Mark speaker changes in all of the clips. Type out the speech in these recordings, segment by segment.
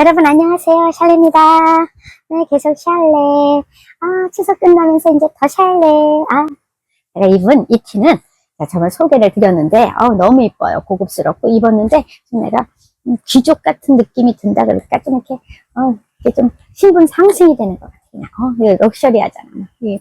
Speaker 1: 여러분 안녕하세요. 샬레입니다. 네, 계속 샬레. 아, 추석 끝나면서 이제 더 샬레. 아, 제가 입은 이 티는 저번 소개를 드렸는데, 어 너무 이뻐요. 고급스럽고 입었는데, 좀 내가 음, 귀족 같은 느낌이 든다 그럴까? 좀 이렇게, 어, 이게 좀 신분 상승이 되는 것 같아요. 어, 이거 럭셔리하잖아. 이,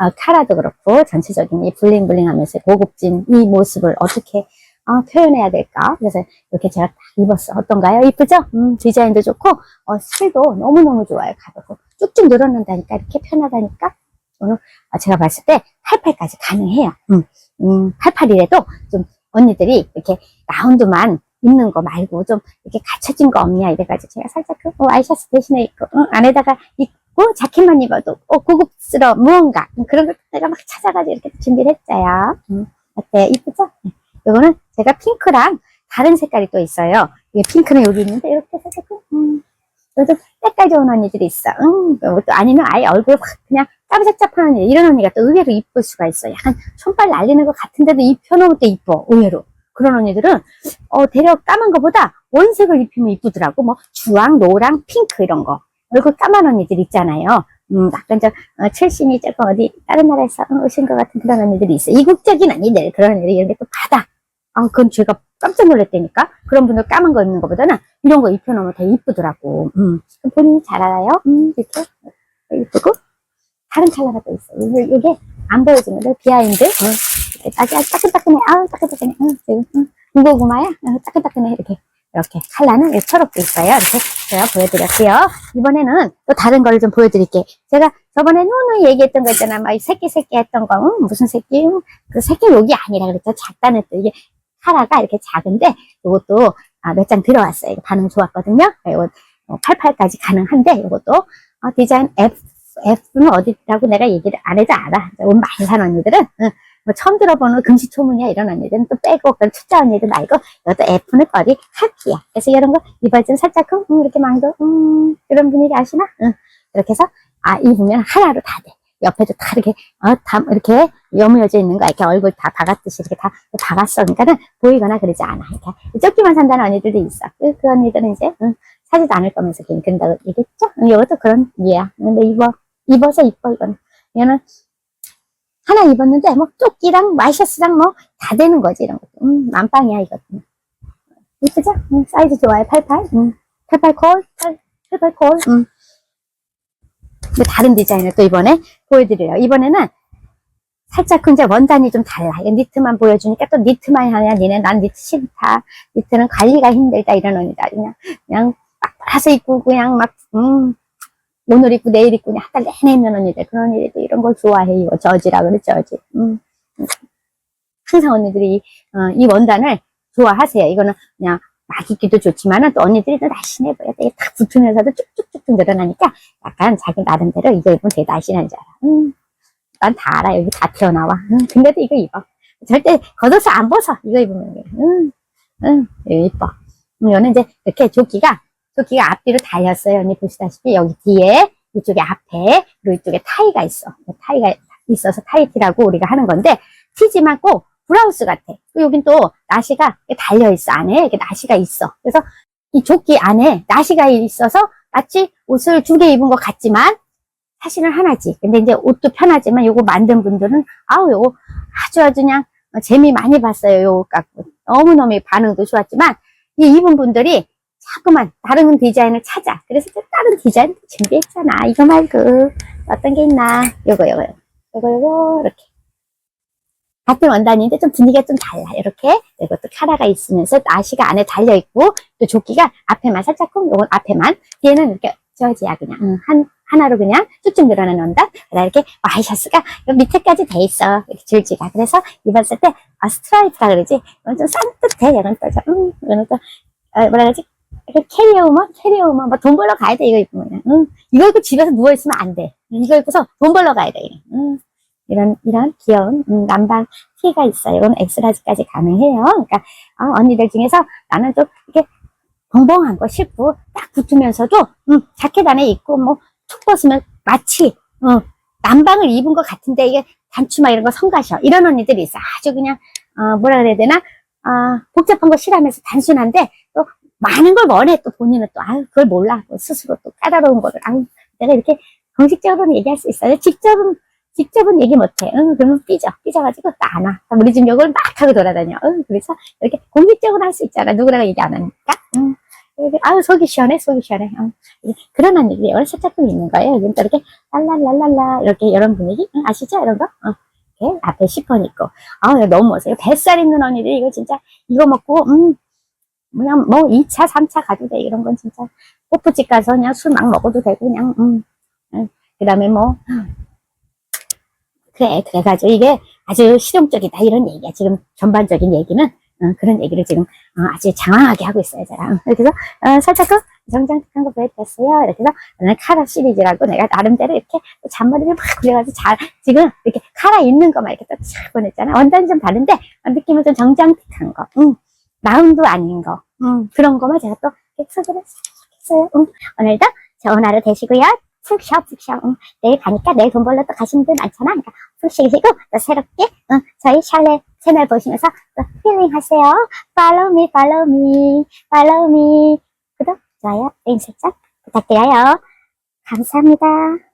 Speaker 1: 어, 카라도 그렇고, 전체적인 이 블링블링 하면서 고급진 이 모습을 어떻게 아, 표현해야 될까? 그래서 이렇게 제가 딱 입었어. 어떤가요? 이쁘죠? 음, 디자인도 좋고, 어, 스릴도 너무너무 좋아요. 가볍고. 쭉쭉 늘어난다니까, 이렇게 편하다니까. 오늘, 아, 제가 봤을 때 88까지 가능해요. 음, 음, 88이라도 좀 언니들이 이렇게 라운드만 입는 거 말고 좀 이렇게 갖춰진 거 없냐 이래가지고 제가 살짝 그 어, 와이셔츠 대신에 입고, 응, 안에다가 입고 자켓만 입어도 어, 고급스러운 무언가 음, 그런 걸 내가 막 찾아가지고 이렇게 준비를 했어요. 음, 어때요? 이쁘죠? 네. 이거는 제가 핑크랑 다른 색깔이 또 있어요. 이게 핑크는 여기 있는데 이렇게 해서 음, 그래도 색깔 좋은 언니들이 있어. 음, 또 아니면 아예 얼굴 확 그냥 까무잡잡한 언니 이런 언니가 또 의외로 이쁠 수가 있어. 약간 손발 날리는 것 같은데도 입혀놓으면 또 이뻐. 의외로 그런 언니들은 어 대략 까만 거보다 원색을 입히면 이쁘더라고. 뭐 주황, 노랑, 핑크 이런 거. 얼굴 까만 언니들 있잖아요. 음, 약간 좀, 어, 출신이 조금 어디, 다른 나라에서 오신 것 같은 그런 언니들이 있어. 이국적인 언니들, 그런 언니들이 이런 데또 받 아. 아, 그건 제가 깜짝 놀랐다니까? 그런 분들 까만 거 입는 것보다는 이런 거 입혀놓으면 더 이쁘더라고. 음, 본인이 잘 알아요? 음, 이렇게. 이쁘고. 다른 컬러가 또 있어. 이게, 이게 안 보여지는 데 비하인드. 어, 이렇게 따, 따끈따끈해. 아우, 따끈따끈해. 응, 지금, 응. 군고구마야? 어, 따끈따끈해. 이렇게. 이렇게 칼라는 이 초록도 있어요. 이렇게 제가 보여드렸고요. 이번에는 또 다른 거를 좀 보여드릴게요. 제가 저번에 누누이 얘기했던 거 있잖아. 막 새끼 새끼 했던 거. 음, 무슨 새끼? 음, 그 새끼 욕이 아니라 그랬죠. 작다는 또 이게 카라가 이렇게 작은데 이것도 아, 몇 장 들어왔어요. 반응 좋았거든요. 이거 88까지 가능한데 이것도 어, 디자인 F F는 어디라고 내가 얘기를 안 해도 알아. 옷 많이 산 언니들은 응. 뭐 처음 들어보는 금시초문이야 이런 언니들은 또 빼고 그런 투자 언니들 말고 이것도 F는 거리 카키야. 그래서 이런 거 입어주면 살짝 음, 이렇게 망도 음, 이런 분위기 아시나? 응. 이렇게 해서 아 입으면 하나로 다 돼. 옆에도 다 이렇게 어, 다 이렇게 여무여져 있는 거 이렇게 얼굴 다 박았듯이 이렇게 다 박았어. 그러니까는 보이거나 그러지 않아. 이렇게 조끼만 산다는 언니들도 있어. 그, 그 언니들은 이제 응, 사지도 않을 거면서 괜히 그런다고 얘기했죠. 응, 이것도 그런 이해야. 근데 입어 입어서 이뻐 이거는. 얘는 하나 입었는데 뭐 조끼랑 마이셔츠랑 뭐 다 되는 거지 이런 것도. 음, 만빵이야 이것도. 이쁘죠? 음, 사이즈 좋아요. 88. 음, 88 콜. 88 콜. 음. 근데 다른 디자인을 또 이번에 보여드려요. 이번에는 살짝 근데 원단이 좀 달라. 이거 니트만 보여주니까 또 니트만 하냐. 니네 난 니트 싫다. 니트는 관리가 힘들다. 이런 언니다. 그냥, 그냥 막 팔아서 입고 그냥 막, 음, 오늘 입고 내일 입고 그냥 한달 내내 입는 언니들. 그런 언니들도 이런 걸 좋아해. 이거 저지라 그래, 저지. 음. 항상 언니들이, 어, 이 원단을 좋아하세요. 이거는 그냥 막 입기도 좋지만은 또 언니들이 또 날씬해 보여. 이게 딱 붙으면서도 쭉쭉쭉쭉 늘어나니까 약간 자기 나름대로 이거 입으면 되게 날씬한 줄 알아. 음, 난다 알아. 여기 다 튀어나와. 음, 근데도 이거 입어. 절대 겉옷을 안 벗어. 이거 입으면. 음, 음, 이거 이뻐. 음, 이거는 이제 이렇게 조끼가, 조끼가 앞뒤로 달렸어요. 언니 보시다시피 여기 뒤에, 이쪽에 앞에, 그리고 이쪽에 타이가 있어. 타이가 있어서 타이티라고 우리가 하는 건데, 튀지만 꼭 브라우스 같아. 여긴 또 나시가 달려있어. 안에 이렇게 나시가 있어. 그래서 이 조끼 안에 나시가 있어서 마치 옷을 두 개 입은 것 같지만 사실은 하나지. 근데 이제 옷도 편하지만 요거 만든 분들은 아우 요거 아주 아주 그냥 재미 많이 봤어요. 요거 갖고. 너무너무 반응도 좋았지만 이 입은 분들이 자꾸만 다른 디자인을 찾아. 그래서 또 다른 디자인 준비했잖아. 이거 말고 어떤 게 있나. 요거 요거 요거 요거 이렇게. 같은 원단인데 좀 분위기가 좀 달라. 이렇게. 이것도 카라가 있으면서 나시가 안에 달려 있고, 또 조끼가 앞에만 살짝 쿵, 요건 앞에만. 뒤에는 이렇게 저지야, 그냥. 응, 한, 하나로 그냥 쭉쭉 늘어나는 원단. 그다 이렇게 와이셔츠가 밑에까지 돼 있어. 이렇게 줄지가. 그래서 입었을 때, 아, 스트라이프라 그러지. 이건 좀 산뜻해. 이건 또, 좀, 음, 이거는 또, 어, 뭐라 그러지? 이렇게 캐리어 우먼? 캐리어 우먼. 뭐돈 벌러 가야 돼, 이거 입으면. 응. 이거 입고 집에서 누워있으면 안 돼. 이거 입고서 돈 벌러 가야 돼. 응. 이런, 이런 귀여운, 음, 남방 티가 있어요. 이건 엑스라지까지 가능해요. 그러니까, 어, 언니들 중에서 나는 좀 이렇게 벙벙한 거 싫고, 딱 붙으면서도, 음, 자켓 안에 입고, 뭐, 툭 벗으면 마치, 어, 남방을 입은 것 같은데, 이게 단추막 이런 거 성가셔. 이런 언니들이 있어. 아주 그냥, 어, 뭐라 그래야 되나? 아, 복잡한 거 싫어하면서 단순한데, 또, 많은 걸 원해 또 본인은 또 아유 그걸 몰라 뭐 스스로 또 까다로운 거를 아유 내가 이렇게 공식적으로는 얘기할 수 있어요 직접은 직접은 얘기 못해. 응 그러면 삐져. 삐져가지고 또안 와. 우리 집 욕을 막 하고 돌아다녀. 응 그래서 이렇게 공식적으로 할 수 있잖아. 누구랑 얘기 안 하니까. 응. 아유 속이 시원해 속이 시원해. 응. 그런 얘기 살짝 좀 있는 거예요. 여기 또 이렇게 랄랄랄랄라 이렇게 이런 분위기? 응, 아시죠? 이런 거? 응. 이렇게 앞에 시폰 있고. 아 너무 멋져요. 뱃살 있는 언니들 이거 진짜 이거 먹고 음. 그냥 뭐 2차, 3차 가도 돼. 이런 건 진짜. 호프집 가서 그냥 술 막 먹어도 되고, 그냥, 음. 그 다음에 뭐, 그래, 그래가지고 이게 아주 실용적이다. 이런 얘기야. 지금 전반적인 얘기는, 어, 그런 얘기를 지금 어, 아주 장황하게 하고 있어요. 제가. 그래서, 어, 살짝 그 정장특한 거 보여드렸어요. 이렇게 해서, 오늘 카라 시리즈라고 내가 나름대로 이렇게 또 잔머리를 막 그려가지고 잘, 지금 이렇게 카라 있는 거만 이렇게 쫙 보냈잖아. 원단은 좀 다른데, 어, 느낌은 좀 정장특한 거. 응. 라운드 아닌 거. 음, 그런 거만 제가 또 이렇게 소개를 했어요. 음, 오늘도 좋은 하루 되시고요. 푹 쉬어, 푹 쉬어. 음, 내일 가니까 내일 돈 벌러 또 가시는 분 많잖아. 그러니까 푹 쉬시고 또 새롭게 음, 저희 샬레 채널 보시면서 또 힐링 하세요. Follow me, follow. 구독, 좋아요, 알림 설정 부탁드려요. 감사합니다.